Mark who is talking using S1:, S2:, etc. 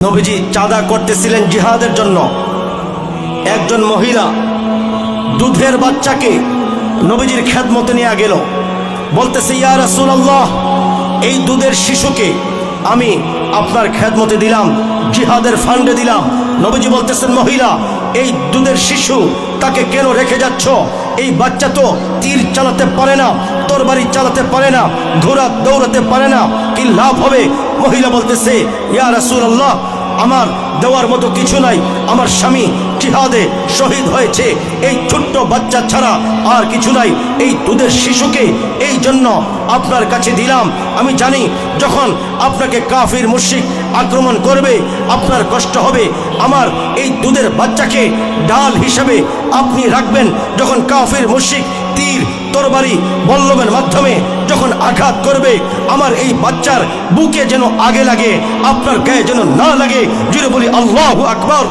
S1: নবীজি চাঁদা করতেছিলেন জিহাদের জন্য। একজন মহিলা দুধের বাচ্চাকে নবীজির মতো নিয়ে গেল। বলতেছে, ইয়া রাসূলুল্লাহ, এই দুধের শিশুকে আমি আপনার খেদমতে দিলাম, জিহাদের ফান্ডে দিলাম। নবীজি বলতেছেন, মহিলা, এই দুধের শিশু তাকে কেন রেখে যাচ্ছ? এই বাচ্চা তো তীর চালাতে পারে না, তরবারি চালাতে পারে না, ঘোড়া দৌড়াতে পারে না, কি লাভ হবে? মহিলা বলতেছে, ইয়া রাসূলুল্লাহ আমার দেওয়ার মতো কিছু নাই। আমার স্বামী জিহাদে শহীদ হয়েছে। এই ছোট্ট বাচ্চা ছাড়া আর কিছু নাই। এই দুধের শিশুকে এই জন্য আপনার কাছে দিলাম। আমি জানি যখন আপনাকে কাফির মুশিক আক্রমণ করবে, আপনার কষ্ট হবে। আমার এই দুধের বাচ্চাকে ডাল হিসেবে আপনি রাখবেন। যখন কাফির মুশিক তীর তরবারি বল্লবের মাধ্যমে যখন আঘাত করবে, আমার এই বাচ্চার বুকে যেন আগে লাগে, আপনার গায়ে যেন না লাগে। জুড়ে বলি, আল্লাহ আকবর।